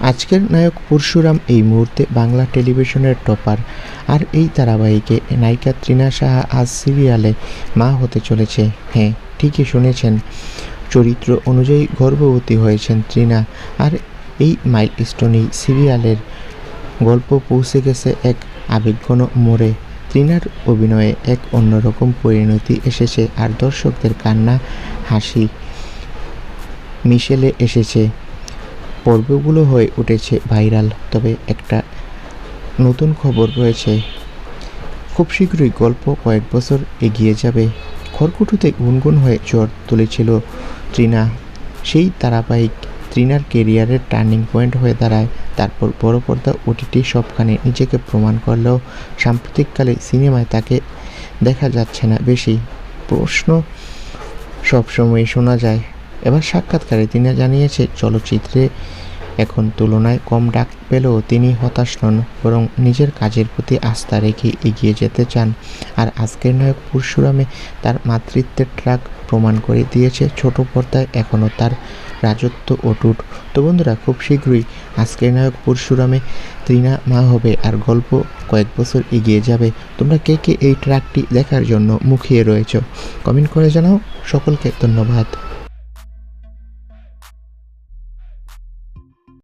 আজকের নায়ক পরশুরাম এই মুহূর্তে বাংলা টেলিভিশনের টপার। আর এই ধারাবাহিকে নায়িকা ত্রিনা সাহা আজ সিরিয়ালে মা হতে চলেছে। হ্যাঁ ঠিকই শুনেছেন। চরিত্র অনুযায়ী গর্ভবতী হয়েছেন ত্রিনা। আর এই মাইল স্টোনেই সিরিয়ালের গল্প পৌঁছে গেছে এক আবেগঘন মোড়ে। ত্রিনার অভিনয়ে এক অন্যরকম পরিণতি এসেছে, আর দর্শকদের কান্না, হাসি মিশেলে এসেছে। পর্বগুলো হয়ে উঠেছে ভাইরাল, তবে একটা নতুন খবর রয়েছে। খুব শীঘ্রই গল্প কয়েক বছর এগিয়ে যাবে। খড়কুটুতে গুনগুন হয়ে জ্বর তুলেছিল ত্রিনা। সেই ধারাবাহিক ত্রিনার কেরিয়ারের টার্নিং পয়েন্ট হয়ে দাঁড়ায়। তারপর বড় পর্দা, ওটিটি সবখানে নিজেকে প্রমাণ করলেও সাম্প্রতিককালে সিনেমায় তাকে দেখা যাচ্ছে না বেশি। প্রশ্ন সবসময়ই শোনা যায়। এবার সাক্ষাৎকারে তিনি জানিয়েছে, চলচ্চিত্রে এখন তুলনায় কম ডাক পেলেও তিনি হতাশ নন, বরং নিজের কাজের প্রতি আস্থা রেখে এগিয়ে যেতে চান। আর আজকের নায়ক পরশুরামে তার মাতৃত্বের ট্রাক প্রমাণ করে দিয়েছে, ছোট পর্দায় এখনও তার রাজত্ব অটুট। তো বন্ধুরা, খুব শীঘ্রই আজকের নায়ক পরশুরামে ত্রিনা মা হবে আর গল্প কয়েক বছর এগিয়ে যাবে। তোমরা কে কে এই ট্র্যাকটি দেখার জন্য মুখিয়ে রয়েছ? কমেন্ট করে জানাও। সকলকে ধন্যবাদ।